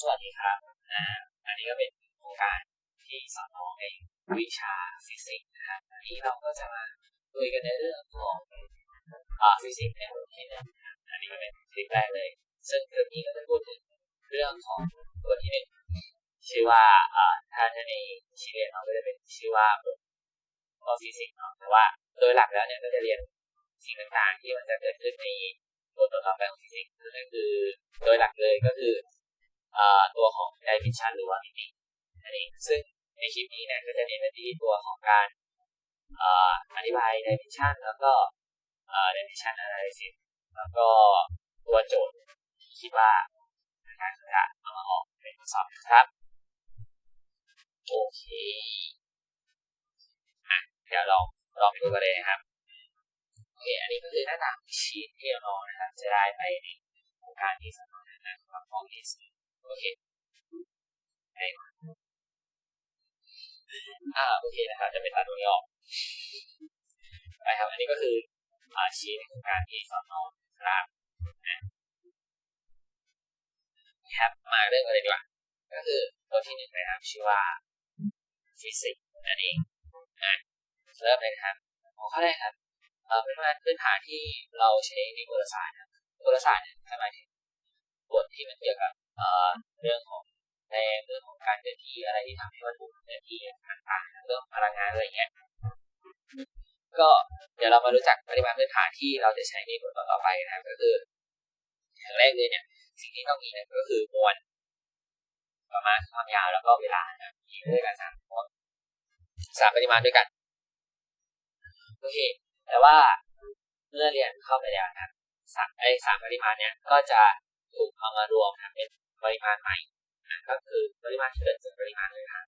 สวัสดีครับอ่าอันนี้ก็เป็นโครงการที่สอนน้องในวิชาฟิสิกส์นะครับอันนี้เราก็จะมาคุยกันในเรื่องของอ่าฟิสิกส์ในบทที่หนึ่งนะครับอันนี้ก็เป็นคลิปแรกเลย ซึ่งคลิปนี้ก็จะพูดถึงเรื่องของตัวที่หนึ่งชื่อว่าอ่าถ้าถ้าในชื่อเรียนเราก็จะเป็นชื่อว่าบทฟิสิกส์เนาะแต่ว่าโดยหลักแล้วเนี่ยก็จะเรียนสิ่งต่างๆที่มันจะเกิดขึ้นในบทต่อไปของฟิสิกส์นั่นก็คือโดยหลักเลยก็คือ ตัวของไดมิชันหรือว่ามิตินั่นเองซึ่งในคลิปนี้เนี่ยก็จะเน้นไปที่ตัวของการอธิบายไดมิชันแล้วก็ไดมิชันอะไรสิแล้วก็ตัวโจทย์ที่คิดว่าการจะเอามาออกเป็นทดสอบครับ โอเคอะเดี๋ยวลองลองไปดูกันเลยนะครับโอเคอันนี้ก็คือหน้าต่างชีทที่เรานะครับ จะได้ไปในโครงการที่สำคัญนะครับห้องนี้ โอเคได้อ่าโอเคนะครับจะเป็นตัดตรงนี้ออกไปครับ อันนี้ก็คืออาชีพในโครงการที่สอนนองครับนะครับมาเรื่องกันเลยดีกว่าก็คือตัวที่หนึ่งนะครับชื่อว่าฟิสิกส์นั่นเองนะเริ่มเลยนะครับหัวข้อแรกครับเอ่อเป็นงาพื้นฐานที่เราใช้ในกลศาสตร์นะกลศาสตร์เนี่ยหมายถึงบทที่มันเกี่ยวกับ เรื่องของแรงเรื่องของการเคลื่อนที่อะไรที่ทำให้วัตถุเคลื่อนที่ต่างๆเรื่องพลังงานอะไรเงี้ยก็เดี๋ยวเรามารู้จักปริมาณพื้นฐานที่เราจะใช้ในบทต่อไปนะครับก็คืออย่างแรกเลยเนี่ย สิ่งที่ต้องมีเนี่ยก็คือมวลประมาณความยาวแล้วก็เวลานะมีด้วยกันสามสามปริมาณด้วยกันโอเค แต่ว่าเมื่อเรียนเข้าไปแล้วนะสามไอ้สามปริมาณเนี่ยก็จะถูกเอามารวมนะเป็น ปริมาณใหม่ก็คือปริมาณที่เกิดจากปริมาณพื้นฐาน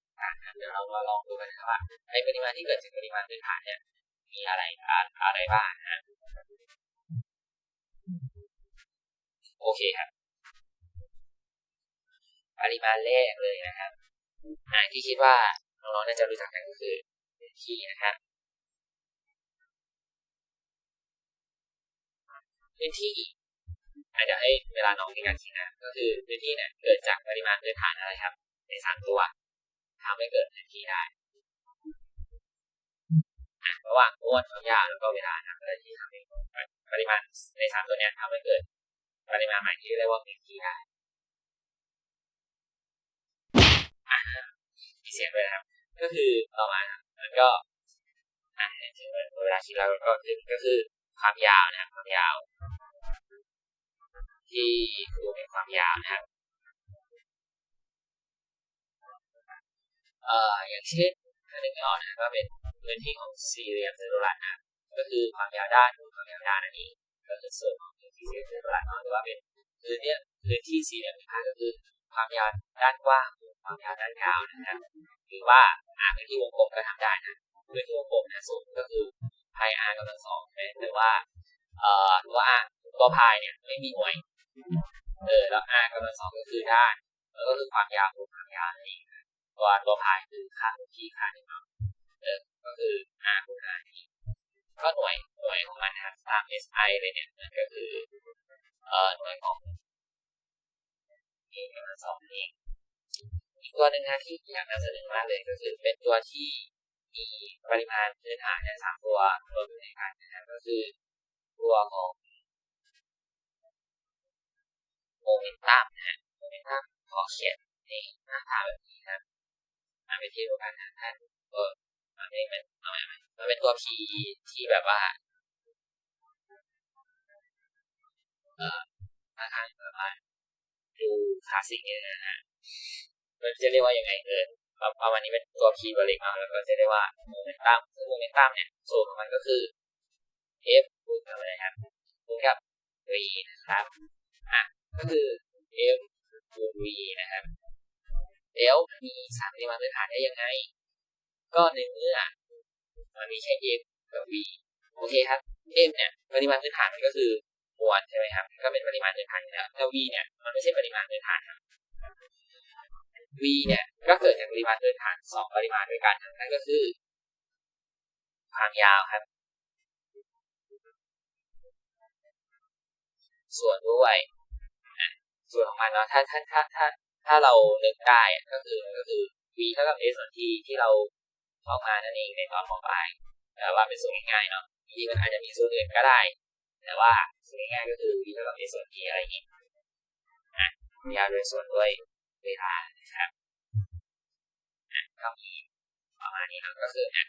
เดี๋ยวเรามาลองดูกันนะครับว่าในปริมาณที่เกิดจากปริมาณพื้นฐานเนี่ยมีอะไรอะไรบ้างนะโอเคครับปริมาณแรกเลยนะครับอ่าที่คิดว่าน้องๆน่าจะรู้จักกันก็คือที่นะครับพื้นที่าจจะให้เวลาน้องในการคิดนะก็คือพื้นที่เนี่ยเกิดจากปริมาณพื้นฐานอะไรครับ ในสามตัวทำให้เกิดพื้นที่ได้ระหว่างม้วนความยาวแล้วก็เวลาทำอะไรที่ทำให้ปริมาณในสามตัวนี้ทำให้เกิด ปริมาณใหม่ที่เรียกว่าพื้นที่ได้มีเสียงด้วยนะครับ ก็คือต่อมาแล้วก็อ่าถึงเวลาคิดแล้วก็คือก็คือความยาวนะครับความยาว ที่ดูเป็นความยาวนะครับเอ่ออย่างเช่นถ้านึกไม่ออกนะก็เป็นพื้นที่ของสี่เหลี่ยมจัตุรัสนะก็คือความยาวด้านความยาวด้านนั่นเองก็คือส่วนของพื้นที่สี่เหลี่ยมจัตุรัสหรือว่าเป็นพื้นที่พื้นที่สี่เหลี่ยมผืนก็คือความยาวด้านกว้างความยาวด้านยาวนะครับหรือว่าอ่าพื้นที่วงกลมก็ทำได้นะพื้นที่วงกลมนะสูงก็คือพายอากำลังสองหรือว่าเอ่อตัวอาตัวพายเนี่ยไม่มีหน่วย เออแล้ว r กำลังสองก็คือด้านแล้วก็คือความยาวของความยาวนั่นเองตัวตัวพายคือค่าของที่ค่าหนึ่งเนาเออก็คือ r คูณ r นี่ก็หน่วยหน่วยของมันนะครับตาม SI เลยเนี่ยนั่นก็คือเอ่อหน่วยของ a กำลังสองนี่อีกตัวหนึ่งนะที่อยากนำเสนอมากเลยก็คือเป็นตัวที่มีปริมาณพื้นฐานในสามตัวรวมอยู่ในกันนะครับก็คือตัวของโม เมนตัมนะฮะโมเมนตัมขอเขียนในหน้าตาแบบนี้นะมาเป็นที่รู้กันนะท่านเออมันไม่มันเอาไมมันเป็นตัว P ที่แบบว่าเอ่อท่าทางแบบว่าดูคลาสสิกเนี่ยนะฮะมันจะเรียกว่ายังไงเออประมาณนี้เป็นตัว P บริมาแล้วก็จะเรียกว่าโมเมนตัมซึ่งโมเมนตัมเนี่ยสูตรของมันก็คือ F คูณกับอะไรครับคูณกับ V นะครับอะ ก็คือ f คูณ v นะครับ แล้วมีสามปริมาณพื้นฐานได้ยังไง ก็ในเมื่อมันมีแค่ f กับ v โอเคครับ f เนี่ยปริมาณพื้นฐานมันก็คือมวลใช่ไหมครับ ก็เป็นปริมาณพื้นฐานแล้วแล้ว v เนี่ยมันไม่ใช่ปริมาณพื้นฐานครับ v เนี่ยก็เกิดจากปริมาณพื้นฐานสองปริมาณด้วยกันนั่นก็คือ ความยาวครับ ส่วนด้วย ส่วนของมันเนาะถ้าถ้าถ้าถ้าถ้าเรานึกได้ก็คือก็คือ v เท่ากับ s ส่วนที่ที่เราท่องมานั่นเองในตอนมปลายแต่ว่าเป็นสูตรง่ายๆเนาะจริงมันอาจจะมีสูตรอื่นก็ได้ แต่ว่าสูตรง่ายก็คือ v เท่ากับ s ส่วน t อะไรอย่างนี้นะยาวโดยส่วนด้วยเวลานะครับก็มีประมาณนี้ครับก็คือนะ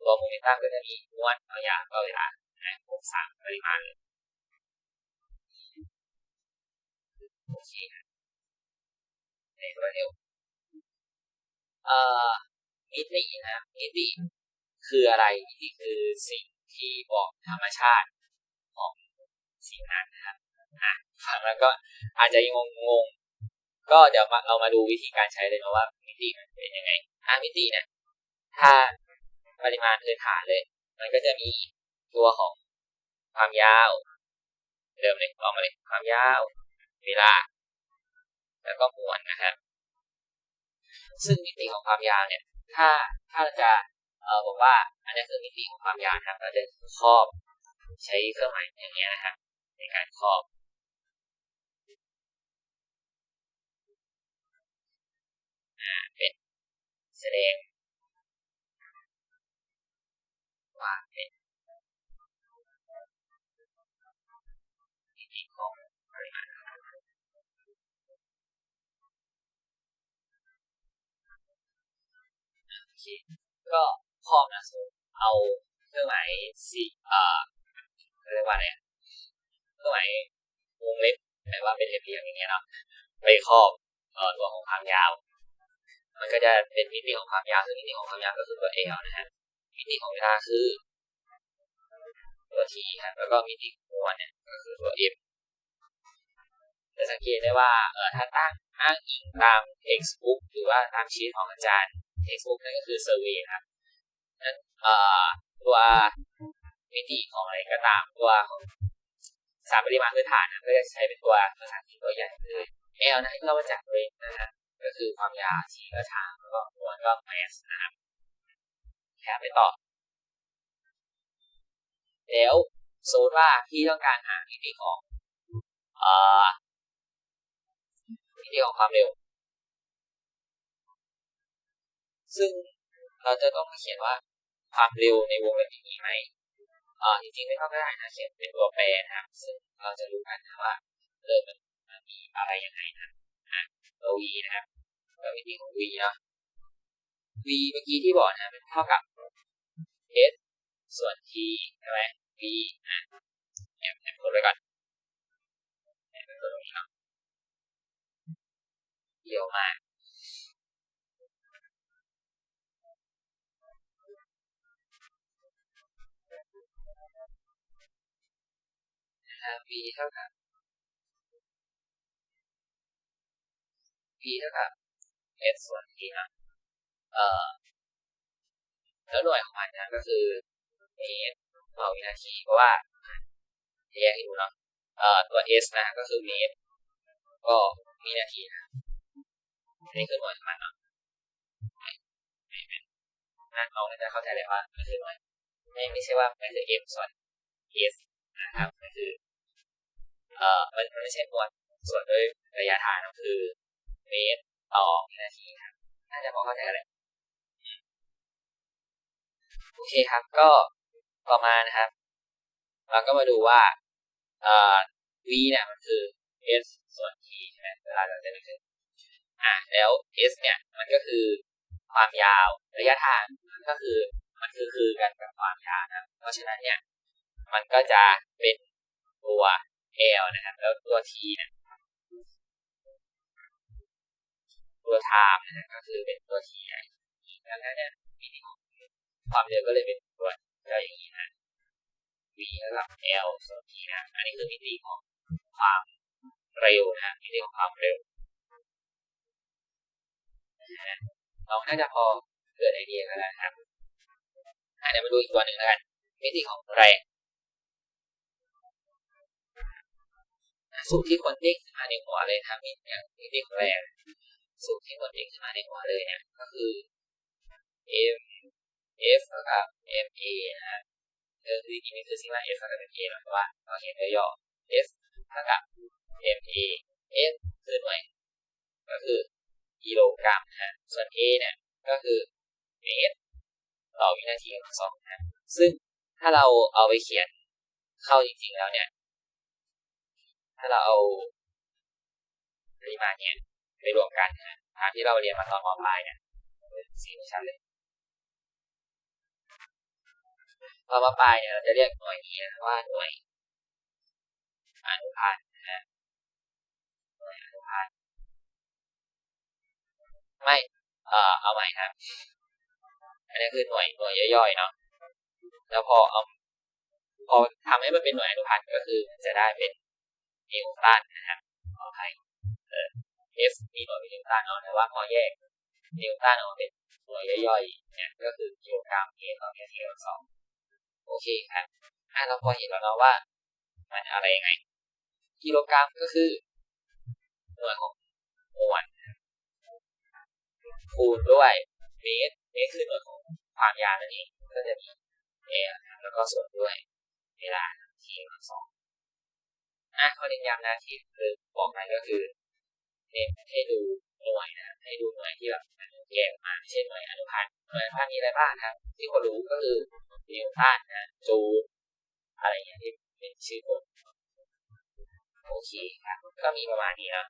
ตัวโมเมนตัมก็จะมีมวนต่อยาวก็เวลานะหกสามปริมาณเลย โอเคในรวเร็วเอ่อมิตินะมิติคืออะไรมิติคือสิ่งที่บอกธรรมชาติของสิ่งนั้นนะครับอะฟังแล้วก็อาจจะยังงงก็เดี๋ยวมาเรามาดูวิธีการใช้เลยนะว่ามิติมันเป็นยังไงอะมิติเนี่ยถ้าปริมาณพื้นฐานเลย มันก็จะมีตัวของความยาวเดิมเลยบอกมาเลยความยาว วลาแล้วก็มวลนะครับ ซึ่งมิติของความยาวเนี่ย ถ้าถ้าจะเออบอกว่าอันนี้คือมิติของความยาวนะครับ เราจะครอบใช้เครื่องหมายอย่างเงี้ยนะครับในการครอบเป็นแสดง โอเคก็ครอบนะสมเอาเครื่องหมายสี่เอ่อเรียกว่าอะไรเครื่องหมายวงเล็บแปลว่าเป็นเหลี่ยมอย่างเงี้ยเนาะไปครอบเอ่อตัวของความยาว มันก็จะเป็นมิติของความยาวซึ่งมิติของความยาวก็คือตัว L นะฮะมิติของเวลาคือตัว T ครับแล้วก็มิติของมวลเนี่ยก็คือตัว M จะสังเกตได้ว่าเออถ้าตั้งอ้างอิงตาม textbook หรือว่าตามชีตของอาจารย์ textbook นั่นก็คือ survey ครับนั้นตัวมิติของอะไรก็ตามตัวของสามปริมาณพื้นฐานนะก็จะใช้เป็นตัวภาษาอังกฤษตัวใหญ่เลย L นะที่เรามาจากเรนนะฮะก็คือความยาว T ก็ทางแล้วก็มวลก็ mass นะครับแค่ไปต่อ แล้วโซนว่าที่ต้องการหามิติของเอ่อมิติของความเร็ว ซึ่งเราจะต้องมาเขียนว่าความเร็วในวงเล็บนี้ไหมอ่าจริงๆไม่ต้องก็ได้นะเขียนเป็นตัวแปรนะครับ ซึ่งเราจะรู้กันนะว่าเออมันมันมีอะไรยังไงนะอะตัว v นะครับตัวมิติของ v เนาะ v เมื่อกี้ที่บอกนะเป็นเท่ากับ s ส่วน t ใช่ไหม v อะแอบแอบกดไว้ก่อนแอบกดตรงนี้เนาะเยี่ยวมาก v เท่ากับ v เท่ากับ s ส่วน t นะเอ่อแล้วหน่วยของมันนะก็คือเมตรต่อวินาทีเพราะว่าแยกให้ดูเนาะเอ่อตัว s นะก็คือเมตรก็วินาทีนะอันนี้คือหน่วยของมันเนาะนั่นน้องน่าจะเข้าใจเลยว่ามันคือหน่วยไม่ไม่ใช่ว่ามันคือ m ส่วน s นะครับมันคือ เอ่อมันมันไม่ใช่มวลส่วนด้วยระยะทางก็คือเมตรต่อวินาทีครับน่าจะพอเข้าใจเลยโอเคครับ ก็ต่อมานะครับ เราก็มาดูว่าเอ่อ v เนี่ยมันคือ s ส่วน t ใช่ไหมเวลาเราจะนึกถึงอ่าแล้ว s เนี่ย มันก็คือความยาวระยะทางก็คือมันคือคือกันกับความยาวนะเพราะฉะนั้นเนี่ย มันก็จะเป็นตัว L นะครับ แล้วตัว T เนี่ยตัว time นะก็คือเป็นตัว T ดังนั้นเนี่ยมิติของความเร็วก็เลยเป็นตัวเจ้าอย่างนี้นะ v เท่ากับ L ส่วน T นะ อันนี้คือมิติของความเร็วนะมิติของความเร็วเราน่าจะพอเกิดไอเดียกันแล้วครับเดี๋ยวมาดูอีกตัวหนึ่งแล้วกันมิติของแรง สูตรที่คนเด้งขึ้นมาในหัวเลยครับมีอย่างมิติของแรงสูตรที่คนเด้งขึ้นมาในหัวเลยเนี่ยก็คือ m f เท่ากับ m a นะครับคือจริงๆนี่คือสิ่งว่า f เท่ากับ m a หมายความว่าเราเขียนย่อ f เท่ากับ m a f คือหน่วยก็คือกิโลกรัมนะส่วน A เนี่ยก็คือเมตรต่อวินาทีกำลังสองนะซึ่งถ้าเราเอาไปเขียนเข้าจริงๆแล้วเนี่ย ถ้าเราเอาปริมาณเนี่ยไปรวมกันนะตามที่เราเรียนมาตอนมปลายเนี่ยสีชัดเลยตอนมปลายเนี่ยเราจะเรียกหน่วยนี้นะว่าหน่วยอนุพันธ์นะฮะหน่วยอนุพันธ์ไม่ เอ่อ เอาใหม่ครับ อันนี้คือหน่วยหน่วยย่อยๆเนาะ แล้วพอเอาพอทำให้มันเป็นหน่วยอนุพันธ์ก็คือจะได้เป็น นิวตันนะครับขอให้เออ F มีหน่วยเป็นนิวตันเนาะแต่ว่าพอแยกนิวตันออกเป็นหน่วยย่อยๆเนี่ยก็คือกิโลกรัมเมตรต่อเมตรที่สองโอเคครับอะเราพอเห็นแล้วเนาะว่า มันอะไรยังไง กิโลกรัมก็คือหน่วยของมวลคูณด้วยเมตรเมตรคือหน่วยของความยาวนั่นเองก็จะมีเอแล้วก็ส่วนด้วยเวลาทีสอง อะข้อเน้นย้ำนะที่คือบอกไปก็คือเน้นให้ดูหน่วยนะให้ดูหน่วยที่แบบมันแยกมาไม่ใช่หน่วยอนุพันธ์หน่วยอนุพันธ์มีอะไรบ้างครับ ที่คนรู้ก็คือนิวตันนะจูลอะไรอย่างเงี้ยที่เป็นชื่อคนโอเคครับ ก็มีประมาณนี้นะ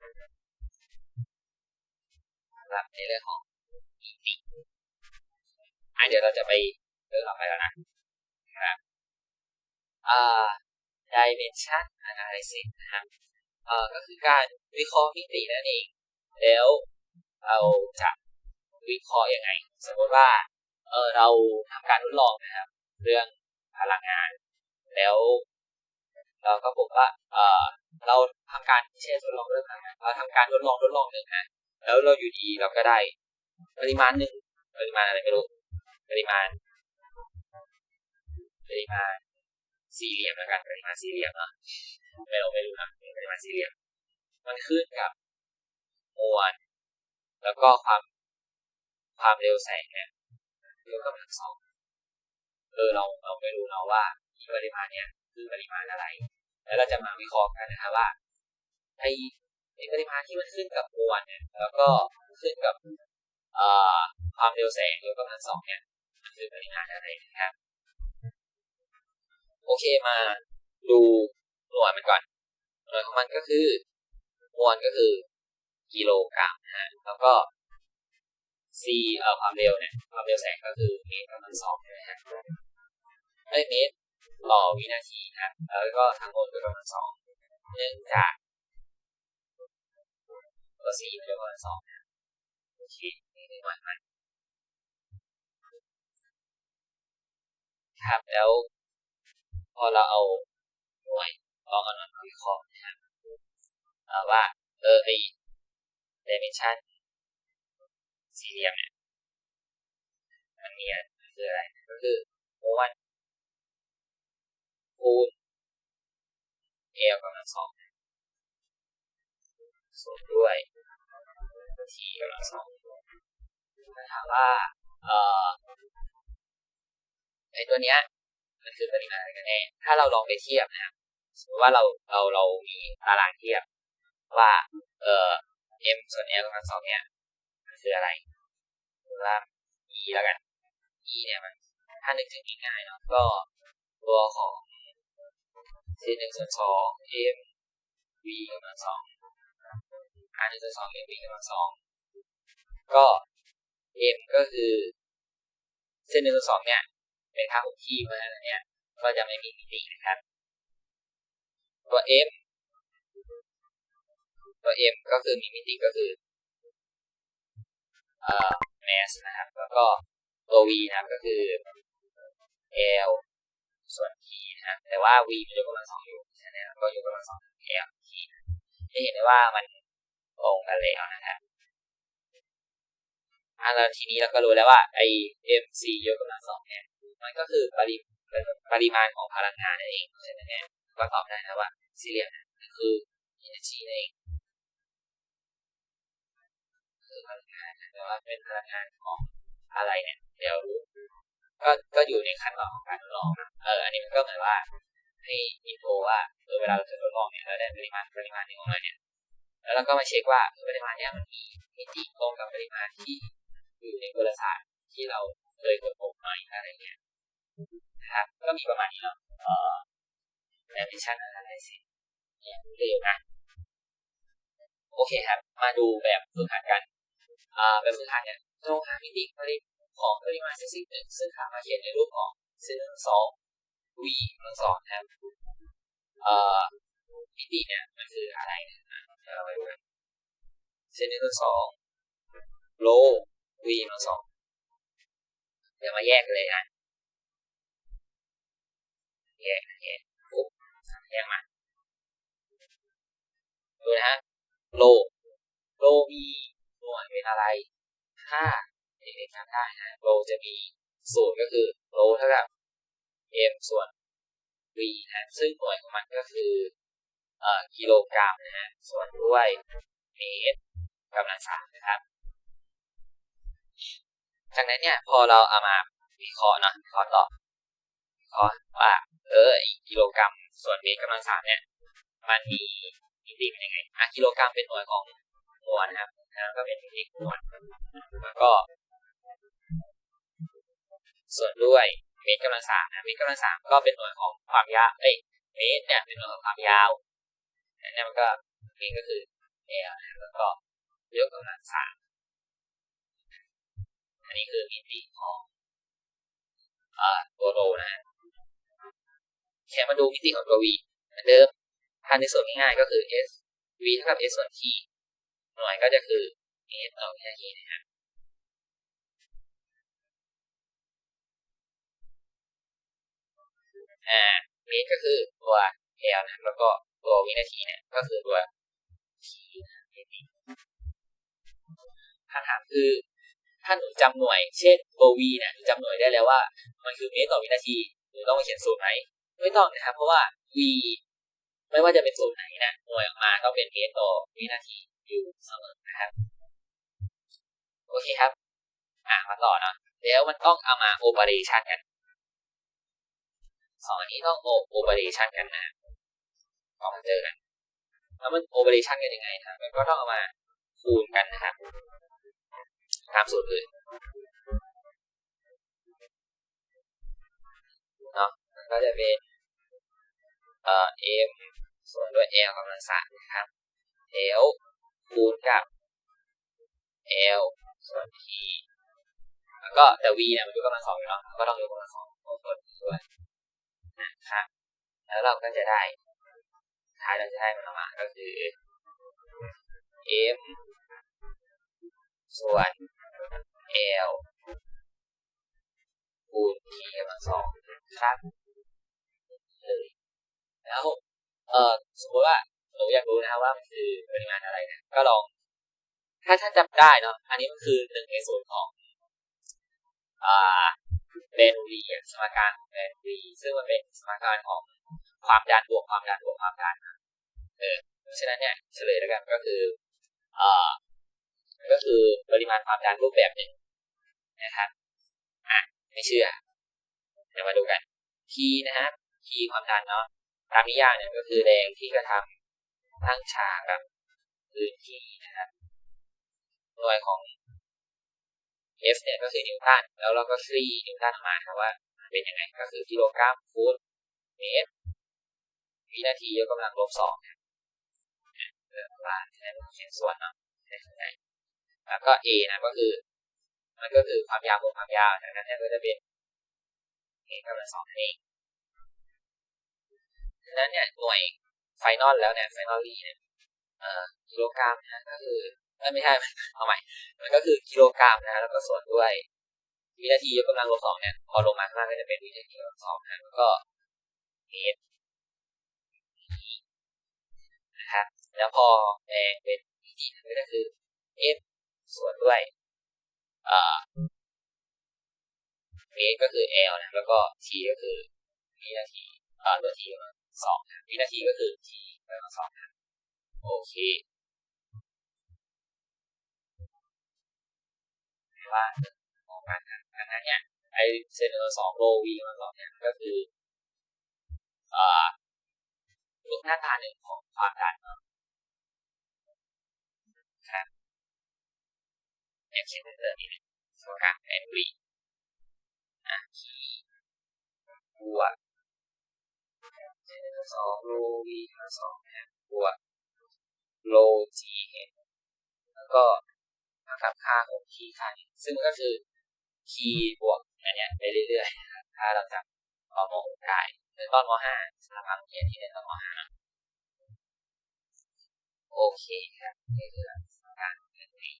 สำหรับในเรื่องของอีพีอะเดี๋ยวเราจะไปเรื่องต่อไปแล้วนะครับอ่า dimension analysis นะครับเอ่อก็คือการวิเคราะห์มิตินั่นเอง แล้วเราจะวิเคราะห์ยังไง สมมติว่าเออเราทำการทดลองนะครับ เรื่องพลังงาน แล้วเราก็พบว่าเออเราทำการไม่ใช่ทดลองเรื่องพลังงานเราทำการทดลองทดลองหนึ่งนะแล้วเราอยู่ดีเราก็ได้ปริมาณหนึ่งปริมาณอะไรไม่รู้ปริมาณปริมาณ สี่เหลี่ยมแล้วกันปริมาณสี่เหลี่ยมเนะไม่เราไม่รู้นะปริมาณสี่เหลี่ยม มันขึ้นกับมวลแล้วก็ความความเร็วแสงเนี่ยเร็วกับมันสองเออเราเราไม่รู้เนาะว่าปริมาณเนี่ยคือปริมาณอะไร แล้วเราจะมาวิเคราะห์กันนะครับว่าไอในปริมาณที่มันขึ้นกับมวลเนี่ย แล้วก็ขึ้นกับเอ่อความเร็วแสงเร็วกับมันสองเนี่ยมันคือปริมาณอะไรนะครับ โอเคมาดูหน่วยมันก่อน หน่วยของมันก็คือ มวลก็คือกิโลกรัมนะฮะแล้วก็ c เอ่อความเร็วเนี่ยความเร็วแสงก็คือเมตรกำลังสองใช่ไหมฮะไอ้เมตรต่อวินาทีนะแล้วก็ทั้งหมดก็กำลังสองเนื่องจากตัว c มันกำลังสองโอเคนี่คือหน่วยมันครับแล้ว พอเราเอาหน่วยลองเอาหน่วยมาวิเคราะห์นะครับว่าเออไอ dimension สี่เหลี่ยมเนี่ยมันมีอะไรคืออะไรก็คือมวลคูณเอลกำลังสองส่วนด้วยทีกำลังสองถามว่าเอ่อไอตัวเนี้ย มันคือปริมาณอะไรกันแน่ถ้าเราลองไปเทียบนะครับสมมติว่าเราเราเรามีตารางเทียบว่าเอ่อ m ส่วน l กำลังสองเนี่ยมันคืออะไรหรือว่า e แล้วกัน e เนี่ยมันถ้านึกถึงง่ายๆเนาะก็ตัวของ c หนึ่งส่วนสอง m v กำลังสอง r หนึ่งส่วนสอง m v กำลังสองก็ m ก็คือเส้นหนึ่งส่วนสองเนี่ย เป็นค่าคงที่เพราะฉะนั้นเนี่ยก็จะไม่มีมิตินะครับ ตัว m ตัว m ก็คือมีมิติก็คือเอ่อ mass นะครับ แล้วก็ตัว v นะครับก็คือ l ส่วน t นะครับแต่ว่า v มันยกกำลังสองอยู่ฉะนั้นก็ยกกำลังสอง l t จะเห็นได้ว่ามันตรงกันแล้วนะครับอะแล้วทีนี้เราก็รู้แล้วว่าไอ mc ยกกำลังสองเนี่ย มันก็คือปริปริมาณของพลังงานนั่นเองฉะนั้นเนี่ยก็ตอบได้นะว่าสี่เหลี่ยมนั่นคือ energy นั่นเองคือพลังงานแต่ว่าเป็นพลังงานของอะไรเนี่ยเดี๋ยวก็ก็อยู่ในขั้นตอนของการทดลองนะเอออันนี้มันก็เหมือนว่าให้อินโฟว่าเออเวลาเราจะทดลองเนี่ยเราได้ปริมาณปริมาณนึ่งออกมาเนี่ยแล้วเราก็มาเช็คว่าปริมาณเนี้ยมันมีมิติตรงกับปริมาณที่อยู่ในกลศาสตร์ที่เราเคยค้นพบไหมอะไรเงี้ย นะครับก็มีประมาณนี้เนาะเอ่อ dimension analysis เนี่ยเร็วนะ โอเคครับ มาดูแบบฝึกหัดกัน อ่า แบบฝึกหัดเนี่ยต้องหามิติปริของปริมาณเซนซิหนึ่งซึ่งสามารถเขียนในรูปของเซนสอง v กำลังสองนะครับเอ่อมิติเนี่ยมันคืออะไรนะเราไปดูกันเซนกำลังสองโล v กำลังสองเดี๋ยวมาแยกเลยนะ แยกแยกปุ๊บแยกมาดูนะฮะโลโลมีหน่วยเป็นอะไรถ้าเด็กๆจำได้นะโลจะมีสูตรก็คือโลเท่ากับ m ส่วน v นะซึ่งหน่วยของมันก็คือเอ่อกิโลกรัมนะฮะส่วนด้วยเมตรกำลังสามนะครับจากนั้นเนี่ยพอเราเอามาวิเคราะห์เนาะวิเคราะห์ต่อวิเคราะห์ว่า เออกิโลกรัมส่วนเมตรกำลังสามเนี่ยมันมีมิติเป็นยังไงอะกิโลกรัมเป็นหน่วยของมวลนะครับนะก็เป็นมิติมวลแล้วก็ ส่วนด้วยเมตรกำลังสามนะเมตรกำลังสามก็เป็นหน่วยของความยาวเอ้ยเมตรเนี่ยเป็นหน่วยของความยาวนี่มันก็นี่ก็คือเอลแล้วก็ยกกำลังสามอันนี้คือมิติของอ่าตัวโรนะฮะ แค่มาดูมิติของตัว v เหมือนเดิมถ้าในส่วนง่ายๆก็คือ s v เท่ากับ s ส่วน t หน่วยก็จะคือ s ต่อวินาทีนะฮะอ่าเมตรก็คือตัว l นะแล้วก็ตัววินาทีเนี่ยก็คือตัว t นะเมตรคำถามคือถ้าหนูจำหน่วย เช่นตัว v เนี่ยหนูจำหน่วยได้แล้วว่า มันคือเมตรต่อวินาทีหนูต้องไปเขียนสูตรไหม ไม่ต้องนะครับ เพราะว่า v ไม่ว่าจะเป็นสูตรไหนนะหน่วยออกมาต้องเป็นเมตรต่อวินาทีอยู่เสมอนะครับโอเคครับ อ่ามาต่อเนาะแล้วมันต้องเอามาโอเปอเรชันกันสองอันนี้ต้องโอโอเปอเรชันกันนะพอมาเจอกันแล้วมันโอเปอเรชันกันยังไงนะมันก็ต้องเอามาคูณกันนะครับตามสูตรเลยเนาะมันก็จะเป็น เอ่อ m ส่วนด้วย l กำลังสามนะครับ l คูณกับ l ส่วน t แล้วก็แต่ v เนี่ยมันยกกำลังสองอยู่เนาะก็ต้องยกกำลังสองของส่วนด้วยนะครับ แล้วเราก็จะได้ท้ายเราจะได้มันออกมาก็คือ m ส่วน l คูณ t กำลังสองครับ แล้วเออสมมติว่าหนูอยากรู้นะว่ามันคือปริมาณอะไรนะก็ลอง ถ้าท่านจำได้เนาะอันนี้มันคือหนึ่งในส่วนของอ่าเบนูรีสมการของเบนูรีซึ่งมันเป็นสมการของความดันบวกความดันบวกความดันเออเพราะฉะนั้นเนี่ยเฉลยแล้วกันก็คือเอ่อก็คือปริมาณความดันรูปแบบหนึ่งนะครับอะไม่เชื่อเดี๋ยวมาดูกัน P นะครับ P ความดันเนาะ ตามนิยามเนี่ยก็คือแรงที่กระทำตั้งฉากกับพื้นที่นะครับหน่วยของ F เนี่ยก็คือนิวตันแล้วเราก็คลี่นิวตันออกมาครับว่าเป็นยังไงก็คือกิโลกรัมฟุตเมตรวินาทียกกำลังลบสองเนี่ยเกิดมาที่นั่นเขียนส่วนเนาะแล้วก็ A นะก็คือ มันก็คือความยาวบวกความยาวจากนั้นก็จะเป็น A กำลังสองนั่นเอง ดังนั้นเนี่ยหน่วยไฟนอลแล้วเนี่ยไฟนอลลี่เนี่ยเอ่อกิโลกรัมนะก็คือไม่ใช่เอาใหม่ มันก็คือกิโลกรัมนะแล้วก็ส่วนด้วยวินาทียกกำลังลบสองเนี่ยพอลงมาข้างล่างก็จะเป็นวินาทีลบสองนะแล้วก็เมตรนะครับแล้วพอแรงเป็นวิธีก็คือ f ส่วนด้วยเอ่อเมตรก็คือ l นะแล้วก็ t ก็คือวินาทีเอ่อตัว t กำลัง สองวินาทีก็คือ t กำลังสองโอเคว่าออกมาดังนั้นเนี่ยไอเซนเออร์สองโลวีมาสองเนี่ยก็คืออ่ารูปหน้าตาหนึ่งของความดันเนาะครับแอบเขียนเติมนี่นะสมการแอนบรีอะคีบวก เจนสองโลวีสองนะบวกโลจีเห็นแล้วก็มากับค่าของคีย์ค่านี้ซึ่งก็คือคีย์บวกอันเนี้ยไปเรื่อยๆถ้าเราจำตอนม .6 ได้หรือตอนม .5 สำหรับบางเรียนที่เรียนตอนม .5 โอเคครับนี่คือสมการเรื่องนี้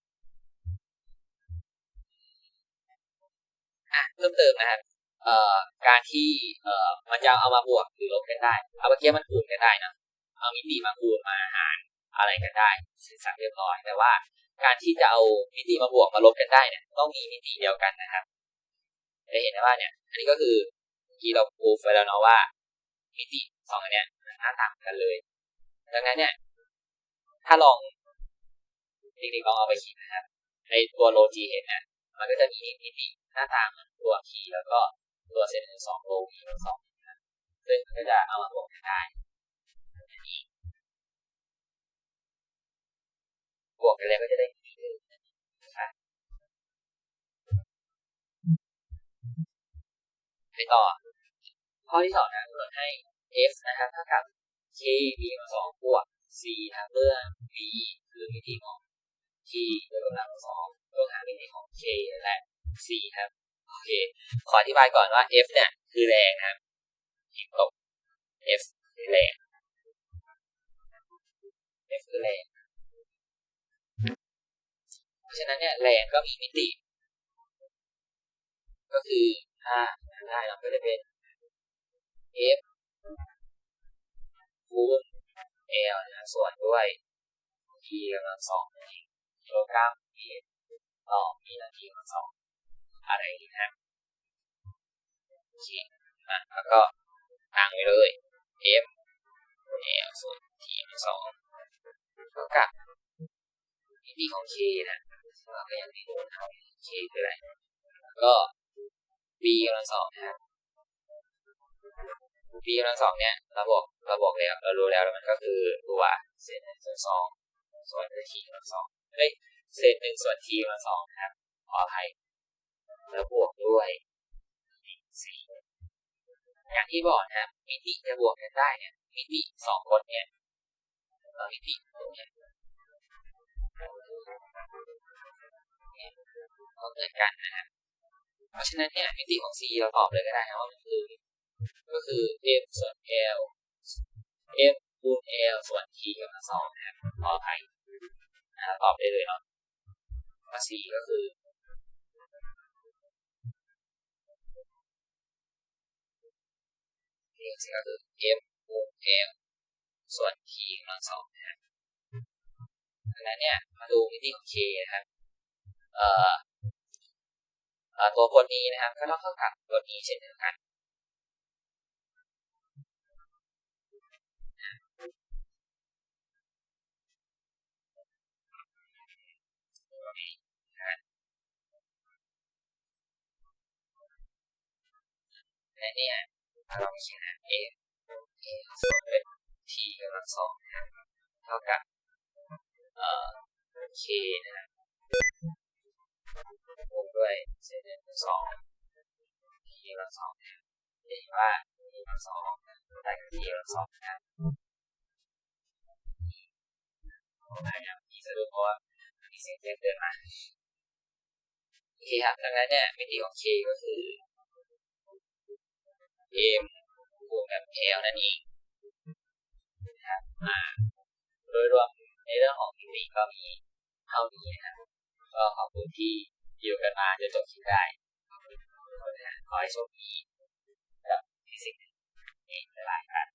อะเพิ่มเติมนะครับ เอ่อการที่เอ่อมันจะเอามาบวกหรือลบกันได้เอาเมื่อกี้มันคูณกันได้นะเอามิติมาคูณมาหารอะไรกันได้เสร็จสับเรียบร้อยแต่ว่าการที่จะเอามิติมาบวกมาลบกันได้เนี่ยต้องมีมิติเดียวกันนะครับจะเห็นได้ว่าเนี่ยอันนี้ก็คือที่เราปูไปแล้วเนาะว่ามิติสองอันเนี้ยหน้าต่างกันเลย ดังนั้นเนี่ย ถ้าลองเด็กๆลองเอาไปคิดนะครับในตัวโลจีเห็นนะมันก็จะมีมิติหน้าต่างตัวคีแล้วก็ ตัวเซนสองโลวีสองนะซึ่งก็จะเอามาบวกกันได้นี้บวกกันแล้วก็จะได้มิติหนึ่งนะครับไปต่อ ข้อที่สองนะกำหนดให้ f นะครับเท่ากับ k b มาสองบวก c นะเมื่อ b คือมิติของ t โดยกำลังสองตัวหามิติของ k และ c ครับ โอเค ขออธิบายก่อนว่า f เนี่ย คือแรงนะครับหินตก f คือแรง f คือแรง เพราะฉะนั้นเนี่ยแรงก็มีมิติ ก็คือถ้าได้เราก็จะเป็น f คูณ l นะส่วนด้วย t กำลังสองกิโลกรัมเมตรต่อมีนาทีกำลังสอง อะไรนะครับโอเคนะแล้วก็ตั้งไว้เลย f l ส่วน t กำลังสองเท่ากับมิติของ k นะเราก็ยังไม่รู้นะ k คืออะไรแล้วก็ b กำลังสองนะครับ b กำลังสองเนี่ยเราบอกเราบอกแล้วเรารู้แล้วมันก็คือตัวเศษหนึ่งส่วนสองส่วนด้วย t กำลังสองเฮ้ยเศษหนึ่งส่วน t กำลังสองนะครับขออภัย แล้วบวกด้วยสี่อย่างที่บอกนะมิติจะบวกกันได้เนี่ยมิติสองคนเนี่ยเรามิติตรงเนี้ยต้องเหมือนกันนะครับเพราะฉะนั้นเนี่ยมิติของ c เราตอบเลยก็ได้นะว่ามันคือก็คือ m ส่วน l m คูณ l ส่วน t กำลังสองนะครับขออภัยตอบได้เลยเนาะว่า c ก็คือ นี่ก็คือ m คูณ l ส่วน t กำลังสองนะครับดังนั้นเนี่ยมาดูมิติของ k นะครับเอ่อตัวคนนี้นะครับ ก็ต้องเท่ากับตัวนี้เช่นเดียวกันและเนี่ย ถ้าเราเขียน a a ส่วนด้วย t กำลังสองนะครับเท่ากับเอ่อ k นะครับบวกด้วยเศษหนึ่งสอง t กำลังสองนะครับเห็นว่า t กำลังสองได้กับ t กำลังสองนะครับนะครับที่สรุปเพราะว่ามีเสียงแจ้งเตือนมาโอเคครับดังนั้นเนี่ยมิติของ k ก็คือ m บวกกับ l นั่นเองนะครับอ่าโดยรวมในเรื่องของมิติก็มีเท่านี้นะครับก็ขอบคุณที่อยู่กันมาจนจบคลิปได้ขอบคุณทุกคนนะขอให้โชคดีกับฟิสิกส์นี้หลายครับ